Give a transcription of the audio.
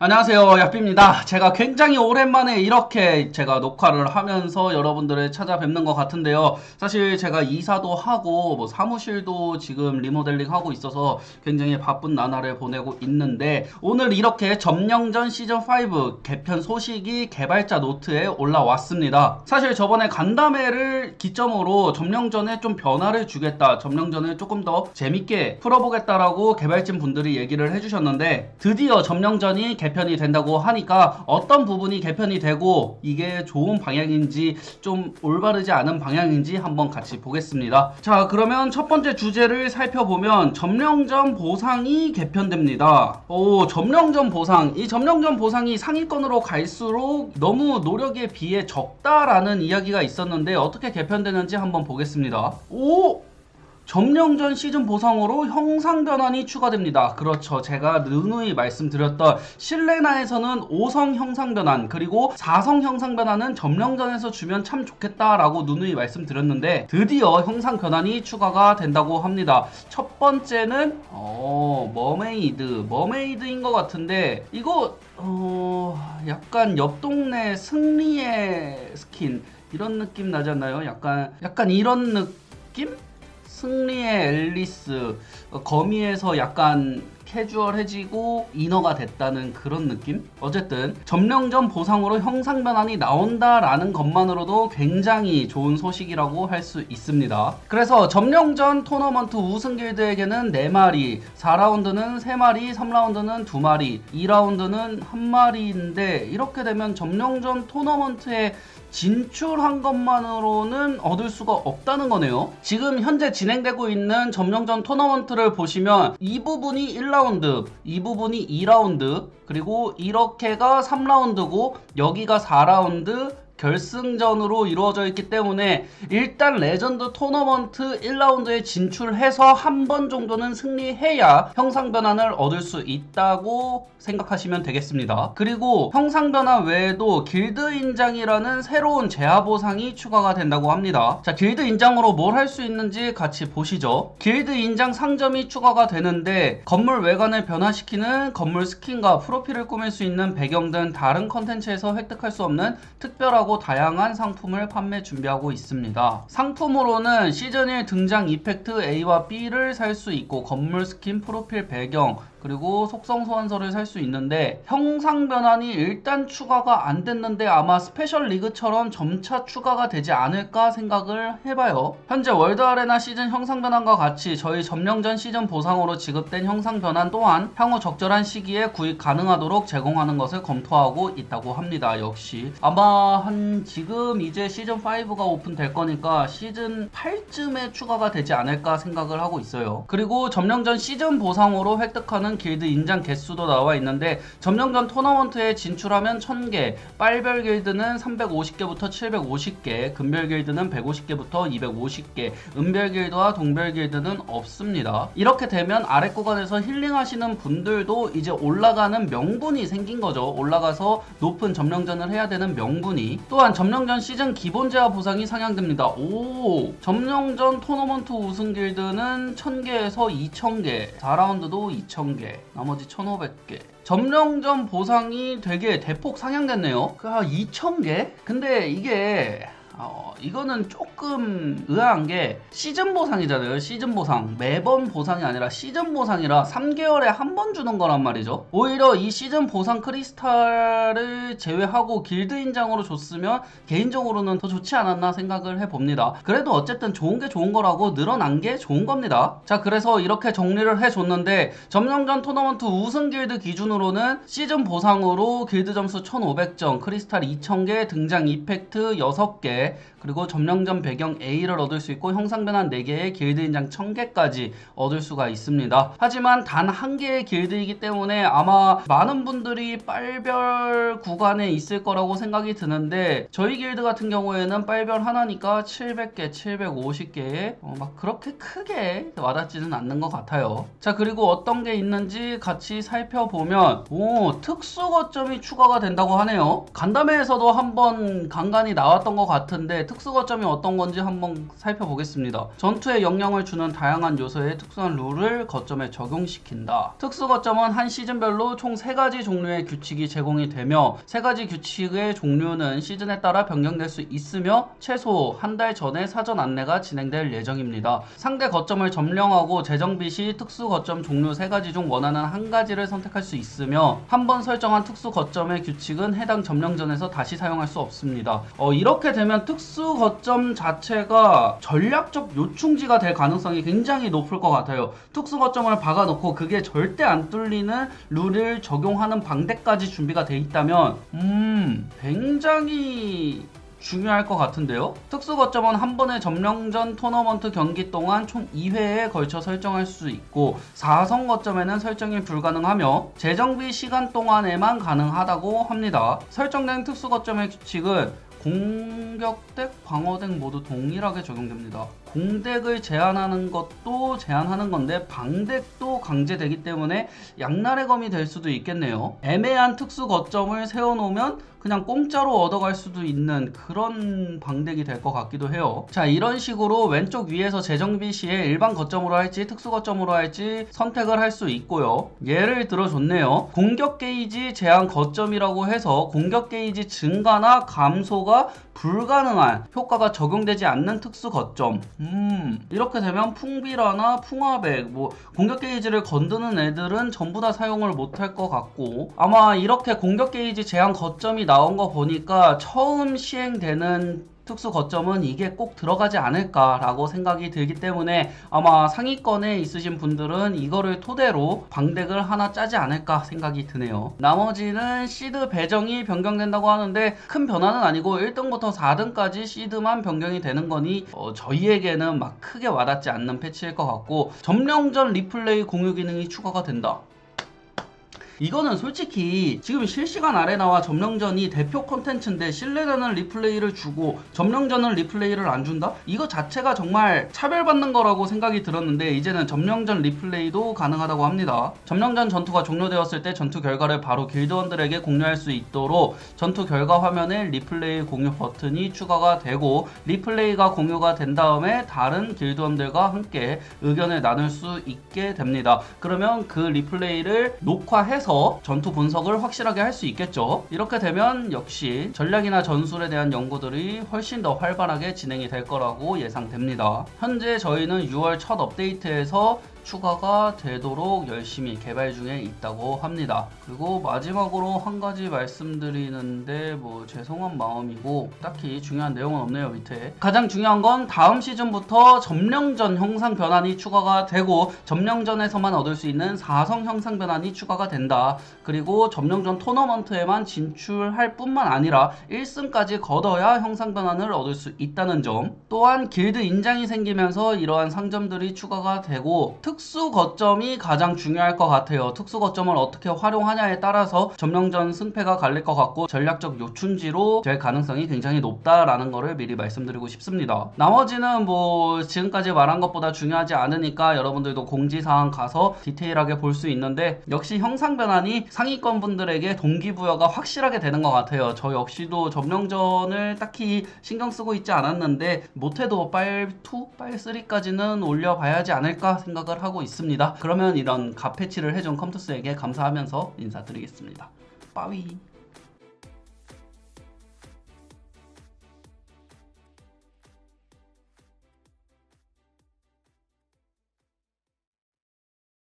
안녕하세요 야삐입니다. 제가 굉장히 오랜만에 이렇게 제가 녹화를 하면서 여러분들을 찾아뵙는 것 같은데요. 사실 제가 이사도 하고 뭐 사무실도 지금 리모델링 하고 있어서 굉장히 바쁜 나날을 보내고 있는데 오늘 이렇게 점령전 시즌5 개편 소식이 개발자 노트에 올라왔습니다. 사실 저번에 간담회를 기점으로 점령전에 좀 변화를 주겠다 점령전을 조금 더 재밌게 풀어보겠다라고 개발진 분들이 얘기를 해주셨는데 드디어 점령전이 개편이 된다고 하니까 어떤 부분이 개편이 되고 이게 좋은 방향인지 좀 올바르지 않은 방향인지 한번 같이 보겠습니다. 자, 그러면 첫 번째 주제를 살펴보면 점령전 보상이 개편됩니다. 오, 점령전 보상. 이 점령전 보상이 상위권으로 갈수록 너무 노력에 비해 적다라는 이야기가 있었는데 어떻게 개편되는지 한번 보겠습니다. 오! 점령전 시즌 보상으로 형상 변환이 추가됩니다. 그렇죠. 제가 누누이 말씀드렸던 실레나에서는 5성 형상 변환 그리고 4성 형상 변환은 점령전에서 주면 참 좋겠다라고 누누이 말씀드렸는데 드디어 형상 변환이 추가가 된다고 합니다. 첫 번째는 어 머메이드 머메이드인 것 같은데 이거 어 약간 옆 동네 승리의 스킨 이런 느낌 나잖아요. 약간 약간 이런 느낌? 승리의 앨리스 어, 거미에서 약간 캐주얼해지고 인어가 됐다는 그런 느낌? 어쨌든 점령전 보상으로 형상 변환이 나온다라는 것만으로도 굉장히 좋은 소식이라고 할 수 있습니다. 그래서 점령전 토너먼트 우승 길드에게는 4마리, 4라운드는 3마리, 3라운드는 2마리, 2라운드는 1마리인데 이렇게 되면 점령전 토너먼트에 진출한 것만으로는 얻을 수가 없다는 거네요. 지금 현재 진행되고 있는 점령전 토너먼트를 보시면 이 부분이 1라운드, 이 부분이 2라운드, 그리고 이렇게가 3라운드고 여기가 4라운드, 결승전으로 이루어져 있기 때문에 일단 레전드 토너먼트 1라운드에 진출해서 한 번 정도는 승리해야 형상 변환을 얻을 수 있다고 생각하시면 되겠습니다. 그리고 형상 변환 외에도 길드 인장이라는 새로운 재화 보상이 추가가 된다고 합니다. 자, 길드 인장으로 뭘 할 수 있는지 같이 보시죠. 길드 인장 상점이 추가가 되는데 건물 외관을 변화시키는 건물 스킨과 프로필을 꾸밀 수 있는 배경 등 다른 컨텐츠에서 획득할 수 없는 특별하고 다양한 상품을 판매 준비하고 있습니다. 상품으로는 시즌 1 등장 이펙트 A와 B를 살 수 있고 건물 스킨, 프로필 배경, 그리고 속성 소환서를 살 수 있는데 형상 변환이 일단 추가가 안 됐는데 아마 스페셜 리그처럼 점차 추가가 되지 않을까 생각을 해봐요. 현재 월드 아레나 시즌 형상 변환과 같이 저희 점령전 시즌 보상으로 지급된 형상 변환 또한 향후 적절한 시기에 구입 가능하도록 제공하는 것을 검토하고 있다고 합니다. 역시 아마 한 지금 이제 시즌 5가 오픈될 거니까 시즌 8쯤에 추가가 되지 않을까 생각을 하고 있어요. 그리고 점령전 시즌 보상으로 획득하는 길드 인장 개수도 나와 있는데 점령전 토너먼트에 진출하면 1000개, 빨별 길드는 350개부터 750개, 금별 길드는 150개부터 250개, 은별 길드와 동별 길드는 없습니다. 이렇게 되면 아래 구간에서 힐링하시는 분들도 이제 올라가는 명분이 생긴 거죠. 올라가서 높은 점령전을 해야 되는 명분이. 또한 점령전 시즌 기본 제화 보상이 상향됩니다. 오! 점령전 토너먼트 우승 길드는 1000개에서 2000개, 4라운드도 2000개, 나머지 1500개. 점령전 보상이 되게 대폭 상향됐네요. 그 2,000개? 근데 이게 어, 이거는 조금 의아한 게 시즌 보상이잖아요. 시즌 보상. 매번 보상이 아니라 시즌 보상이라 3개월에 한 번 주는 거란 말이죠. 오히려 이 시즌 보상 크리스탈을 제외하고 길드 인장으로 줬으면 개인적으로는 더 좋지 않았나 생각을 해봅니다. 그래도 어쨌든 좋은 게 좋은 거라고 늘어난 게 좋은 겁니다. 자, 그래서 이렇게 정리를 해줬는데 점령전 토너먼트 우승 길드 기준으로는 시즌 보상으로 길드 점수 1500점, 크리스탈 2000개, 등장 이펙트 6개, 그리고 점령전 배경 A를 얻을 수 있고 형상 변환 4개의 길드 인장 1000개까지 얻을 수가 있습니다. 하지만 단 한 개의 길드이기 때문에 아마 많은 분들이 빨별 구간에 있을 거라고 생각이 드는데 저희 길드 같은 경우에는 빨별 하나니까 700개, 750개에 어, 막 그렇게 크게 와닿지는 않는 것 같아요. 자 그리고 어떤 게 있는지 같이 살펴보면 오 특수 거점이 추가가 된다고 하네요. 간담회에서도 한번 간간히 나왔던 것 같은 같은데 특수 거점이 어떤 건지 한번 살펴보겠습니다. 전투에 영향을 주는 다양한 요소의 특수한 룰을 거점에 적용시킨다. 특수 거점은 한 시즌별로 총 3가지 종류의 규칙이 제공이 되며 3가지 규칙의 종류는 시즌에 따라 변경될 수 있으며 최소 한 달 전에 사전 안내가 진행될 예정입니다. 상대 거점을 점령하고 재정비 시 특수 거점 종류 3가지 중 원하는 한 가지를 선택할 수 있으며 한 번 설정한 특수 거점의 규칙은 해당 점령전에서 다시 사용할 수 없습니다. 어, 이렇게 되면 특수 거점 자체가 전략적 요충지가 될 가능성이 굉장히 높을 것 같아요. 특수 거점을 박아놓고 그게 절대 안 뚫리는 룰을 적용하는 방대까지 준비가 돼 있다면 음 굉장히 중요할 것 같은데요. 특수 거점은 한 번의 점령전 토너먼트 경기 동안 총 2회에 걸쳐 설정할 수 있고 4성 거점에는 설정이 불가능하며 재정비 시간 동안에만 가능하다고 합니다. 설정된 특수 거점의 규칙은 공격덱, 방어덱 모두 동일하게 적용됩니다. 공덱을 제한하는 것도 제한하는 건데 방덱도 강제되기 때문에 양날의 검이 될 수도 있겠네요. 애매한 특수 거점을 세워놓으면 그냥 공짜로 얻어갈 수도 있는 그런 방덱이 될것 같기도 해요. 자 이런 식으로 왼쪽 위에서 재정비 시에 일반 거점으로 할지 특수 거점으로 할지 선택을 할 수 있고요. 예를 들어줬네요. 공격 게이지 제한 거점이라고 해서 공격 게이지 증가나 감소가 불가능한 효과가 적용되지 않는 특수 거점. 음, 이렇게 되면 풍비라나 풍화백, 뭐, 공격 게이지를 건드는 애들은 전부 다 사용을 못할 것 같고, 아마 이렇게 공격 게이지 제한 거점이 나온 거 보니까 처음 시행되는 특수 거점은 이게 꼭 들어가지 않을까라고 생각이 들기 때문에 아마 상위권에 있으신 분들은 이거를 토대로 방덱을 하나 짜지 않을까 생각이 드네요. 나머지는 시드 배정이 변경된다고 하는데 큰 변화는 아니고 1등부터 4등까지 시드만 변경이 되는 거니 어, 저희에게는 막 크게 와닿지 않는 패치일 것 같고 점령전 리플레이 공유 기능이 추가가 된다. 이거는 솔직히 지금 실시간 아레나와 점령전이 대표 콘텐츠인데 신뢰되는 리플레이를 주고 점령전은 리플레이를 안 준다? 이거 자체가 정말 차별받는 거라고 생각이 들었는데 이제는 점령전 리플레이도 가능하다고 합니다. 점령전 전투가 종료되었을 때 전투 결과를 바로 길드원들에게 공유할 수 있도록 전투 결과 화면에 리플레이 공유 버튼이 추가가 되고 리플레이가 공유가 된 다음에 다른 길드원들과 함께 의견을 나눌 수 있게 됩니다. 그러면 그 리플레이를 녹화해서 전투 분석을 확실하게 할 수 있겠죠. 이렇게 되면 역시 전략이나 전술에 대한 연구들이 훨씬 더 활발하게 진행이 될 거라고 예상됩니다. 현재 저희는 6월 첫 업데이트에서 추가가 되도록 열심히 개발 중에 있다고 합니다. 그리고 마지막으로 한 가지 말씀드리는데 뭐 죄송한 마음이고 딱히 중요한 내용은 없네요 밑에 가장 중요한 건 다음 시즌부터 점령전 형상 변환이 추가가 되고 점령전에서만 얻을 수 있는 4성 형상 변환이 추가가 된다. 그리고 점령전 토너먼트에만 진출할 뿐만 아니라 1승까지 거둬야 형상 변환을 얻을 수 있다는 점 또한 길드 인장이 생기면서 이러한 상점들이 추가가 되고 특수 거점이 가장 중요할 것 같아요. 특수 거점을 어떻게 활용하냐에 따라서 점령전 승패가 갈릴 것 같고 전략적 요충지로 될 가능성이 굉장히 높다라는 거를 미리 말씀드리고 싶습니다. 나머지는 뭐 지금까지 말한 것보다 중요하지 않으니까 여러분들도 공지사항 가서 디테일하게 볼 수 있는데 역시 형상 변환이 상위권 분들에게 동기부여가 확실하게 되는 것 같아요. 저 역시도 점령전을 딱히 신경 쓰고 있지 않았는데 못해도 빨 2, 빨 3까지는 올려봐야지 않을까 생각을 하고 있습니다. 그러면 이런 갓 패치를 해준 컴투스에게 감사하면서 인사드리겠습니다. 빠위.